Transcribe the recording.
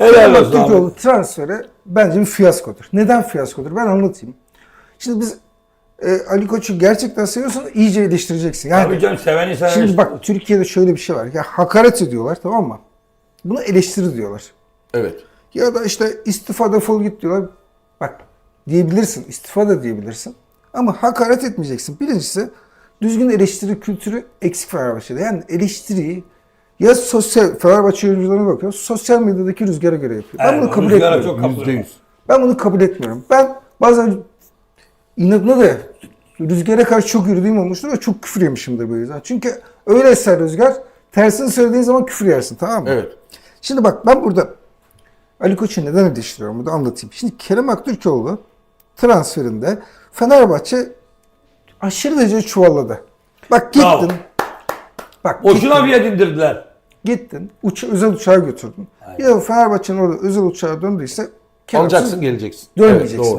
Helal olsun Aktürkoğlu transferi bence bir fiyaskodur. Neden fiyaskodur? Ben anlatayım. Şimdi biz e, Ali Koç'u gerçekten seviyorsan iyice eleştireceksin. Yani Tabii canım seveni sever. Şimdi bak Türkiye'de şöyle bir şey var. Ya hakaret ediyorlar tamam mı? Bunu eleştiri diyorlar. Evet. Ya da işte istifa defol git diyorlar. Bak diyebilirsin. istifa da diyebilirsin. Ama hakaret etmeyeceksin. Birincisi düzgün eleştiri kültürü eksik Fenerbahçe'de. Yani eleştiriyi ya sosyal Fenerbahçe yorumcularına bakıyor. Sosyal medyadaki rüzgara göre yapıyor. Ben Evet, bunu o kabul rüzgara etmiyorum. çok kapılıyor. Yüz. Ben bunu kabul etmiyorum. Ben bazen inadına da rüzgara karşı çok yürüdüğüm olmuştur ve çok küfür yemişimdir bu yüzden. Çünkü öyle eser rüzgar tersini söylediğin zaman küfür yersin tamam mı? Evet. Şimdi bak ben burada Ali Koç'u neden eleştiriyorum burada anlatayım. Şimdi Kerem Aktürkoğlu transferinde Fenerbahçe aşırı derece çuvalladı. Bak Bravo. gittin. Bak Boşuna gittin, bir edindirdiler. Gittin uça, özel uçağa götürdün. Ya Fenerbahçe'nin orada özel uçağa döndüyse Alacaksın geleceksin. Dönmeyeceksin. Evet, doğru.